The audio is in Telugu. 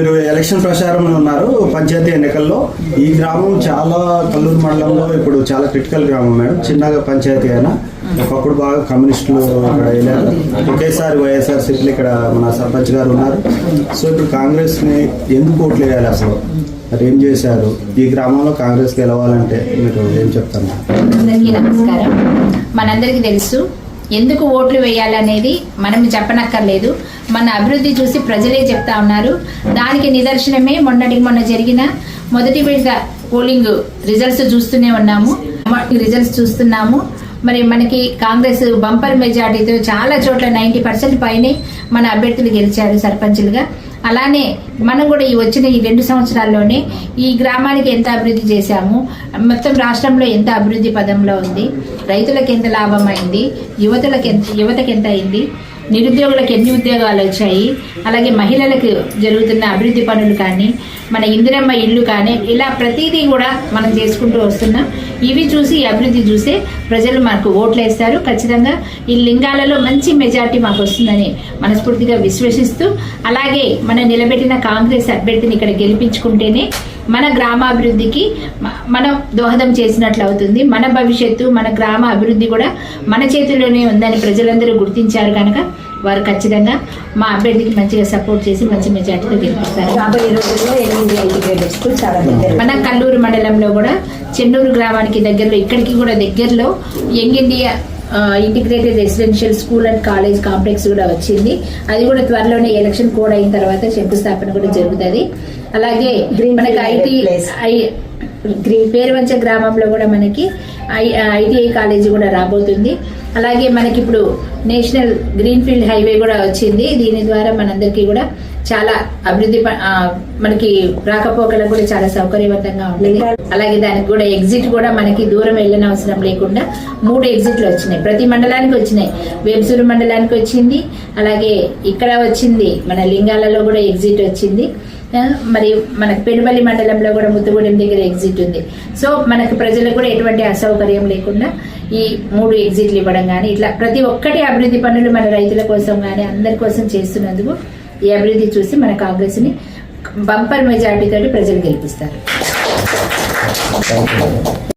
మీరు ఎలక్షన్ ప్రచారంలో ఉన్నారు పంచాయతీ ఎన్నికల్లో ఈ గ్రామం చాలా కల్లూరు మండలంలో ఇప్పుడు చాలా క్రిటికల్ గ్రామం మేడం. చిన్నగా పంచాయతీ అయినా ఒకప్పుడు బాగా కమ్యూనిస్టులు అక్కడ వెళ్ళారు. ఒకేసారి వైఎస్ఆర్ సీట్లు ఇక్కడ మన సర్పంచ్ గారు ఉన్నారు. సో ఇప్పుడు కాంగ్రెస్ని ఎందుకు ఓట్లు వేయాలి అసలు? మరి ఏం చేశారు? ఈ గ్రామంలో కాంగ్రెస్ గెలవాలంటే మీరు ఏం చెప్తాను అందరికీ నమస్కారం. మనందరికీ తెలుసు ఎందుకు ఓట్లు వేయాలనేది మనం చెప్పనక్కర్లేదు. మన అభివృద్ధి చూసి ప్రజలే చెప్తా ఉన్నారు. దానికి నిదర్శనమే మొన్నటికి మొన్న జరిగిన మొదటి విడత పోలింగ్ రిజల్ట్స్ చూస్తూనే ఉన్నాము. రిజల్ట్స్ చూస్తున్నాము. మరి మనకి కాంగ్రెస్ బంపర్ మెజార్టీతో చాలా చోట్ల నైంటీ పర్సెంట్ పైనే మన అభ్యర్థులు గెలిచారు సర్పంచులుగా. అలానే మనం కూడా ఈ వచ్చిన ఈ రెండు సంవత్సరాల్లోనే ఈ గ్రామానికి ఎంత అభివృద్ధి చేశాము మొత్తం రాష్ట్రంలో ఎంత అభివృద్ధి పదంలో ఉంది రైతులకు ఎంత లాభం అయింది యువతలకు ఎంత యువతకు ఎంత అయింది నిరుద్యోగులకు ఎన్ని ఉద్యోగాలు వచ్చాయి? అలాగే మహిళలకు జరుగుతున్న అభివృద్ధి పనులు కానీ మన ఇందిరమ్మ ఇల్లు కానీ ఇలా ప్రతిదీ కూడా మనం చేసుకుంటూ వస్తున్నాం. ఇవి చూసి అభివృద్ధి చూసే ప్రజలు మనకు ఓట్లు వేస్తారు ఖచ్చితంగా ఈ లింగాలలో మంచి మెజార్టీ మాకు వస్తుందని మనస్ఫూర్తిగా విశ్వసిస్తూ అలాగే మన నిలబెట్టిన కాంగ్రెస్ అభ్యర్థిని ఇక్కడ గెలిపించుకుంటేనే మన గ్రామాభివృద్ధికి మనం దోహదం చేసినట్లు అవుతుంది మన భవిష్యత్తు మన గ్రామ అభివృద్ధి కూడా మన చేతిలోనే ఉందని ప్రజలందరూ గుర్తించారు కనుక వారు ఖచ్చితంగా మా అభ్యర్థికి మంచిగా సపోర్ట్ చేసి మంచి మెజార్టీతో గెలిపిస్తారు. రాబోయే రోజుల్లో ఎనిమిది స్కూల్ చాలా మన కల్లూరు మండలంలో కూడా చెన్నూరు గ్రామానికి దగ్గరలో ఇక్కడికి కూడా దగ్గరలో young India integrated residential school and college complex కూడా వచ్చింది. అది కూడా త్వరలోనే ఎలక్షన్ కోడ్ అయిన తర్వాత శంకుస్థాపన కూడా జరుగుతుంది. అలాగే మనకి ఐటీ place. పేరువంచ గ్రామంలో కూడా మనకి ఐటీఐ కాలేజీ కూడా రాబోతుంది అలాగే మనకి ఇప్పుడు నేషనల్ గ్రీన్ ఫీల్డ్ హైవే కూడా వచ్చింది దీని ద్వారా మనందరికీ కూడా చాలా అభివృద్ధి ప- మనకి రాకపోకలకు కూడా చాలా సౌకర్యవంతంగా ఉంటుంది. అలాగే దానికి కూడా ఎగ్జిట్ కూడా మనకి దూరం వెళ్ళిన అవసరం లేకుండా మూడు ఎగ్జిట్లు వచ్చినాయి. ప్రతి మండలానికి వచ్చినాయి. వేబ్సూరు మండలానికి వచ్చింది. అలాగే ఇక్కడ వచ్చింది మన లింగాలలో కూడా ఎగ్జిట్ వచ్చింది. మరి మనకు పెనుబల్లి మండలంలో కూడా ముత్తుగూడెం దగ్గర ఎగ్జిట్ ఉంది. సో మనకు ప్రజలకు కూడా ఎటువంటి అసౌకర్యం లేకుండా ఈ మూడు ఎగ్జిట్లు ఇవ్వడం కానీ ఇట్లా ప్రతి ఒక్కటి అభివృద్ధి పనులు మన రైతుల కోసం కానీ అందరి కోసం చేస్తున్నందుకు ఈ అభివృద్ధి చూసి మన కాంగ్రెస్ని బంపర్ మెజార్టీ తోటి ప్రజలు గెలిపిస్తారు.